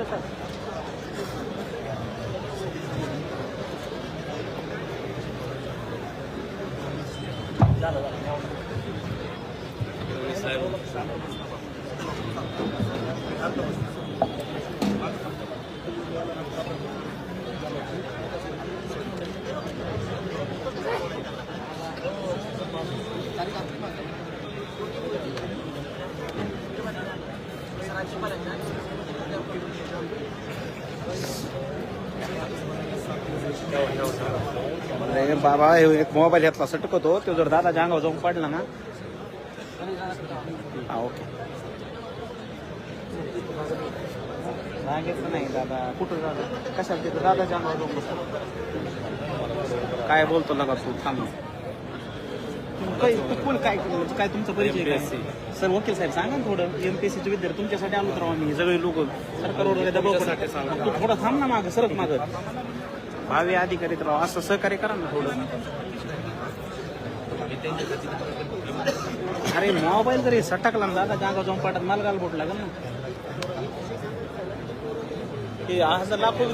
साहेब. अरे बाबा हे एक मोबाईल घेतला सटकतो तो. जर दादाच्या अंगावर जाऊन पडला ना. हा ओके. सांगितलं नाही दादा कुठं दादा कशाला तिथं दादाच्या अंगावर जाऊन काय बोलतो लगा तू थांब काय तू कोण काय म्हणजे काय तुमचा परिचय काय? सर वकील साहेब सांगा ना थोडं. एमपीएससीचे विद्यार्थी तुमच्यासाठी आलो तर आम्ही. सगळे लोक सरकारवर वगैरे दबाव थोडं थांब ना मागं सरक मागं. भावी अधिकारी तर असं सहकार्य करा ना थोडं. अरे मोबाईल जरी सटकला ना दादा जागा जाऊन पाठत मला गाल बोट लागेल ना. ते हजार लाखो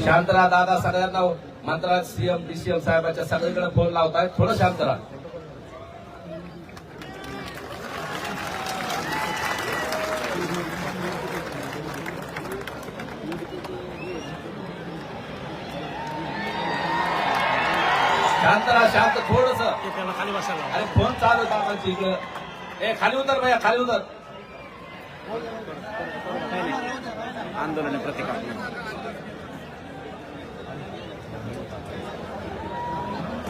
शांत राहा दादा सगळ्यांना हो. मंत्रालय सीएम डीसीएम साहेबाच्या सगळीकडे फोन लावताय. थोडं शांत राहा. शांत राहा शांत थोडस. खाली बसायला अरे फोन चालू दादाची इकडं. ए खाली उतर भैया खाली उतर. आंदोलन प्रतिकार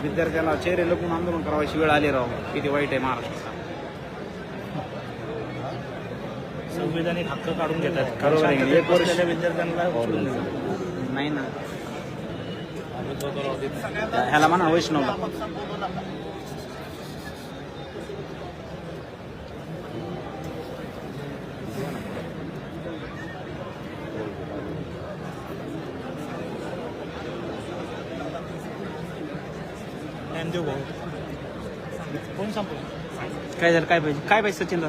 विद्यार्थ्याला चेहरे लपून आंदोलन करावायची वेळ आली राव. किती वाईट आहे महाराष्ट्राचा. संविधानिक हक्क काढून घेतात. बरोबर आहे. एक वर्ष- विद्यार्थ्यांना सोडून देतात. नाही ना. ह्याला म्हणा वैष्णवला. ज्ञानदेव भाऊ. कोण सांगतो काय झालं? काय पाहिजे? काय पाहिजे सचिनला?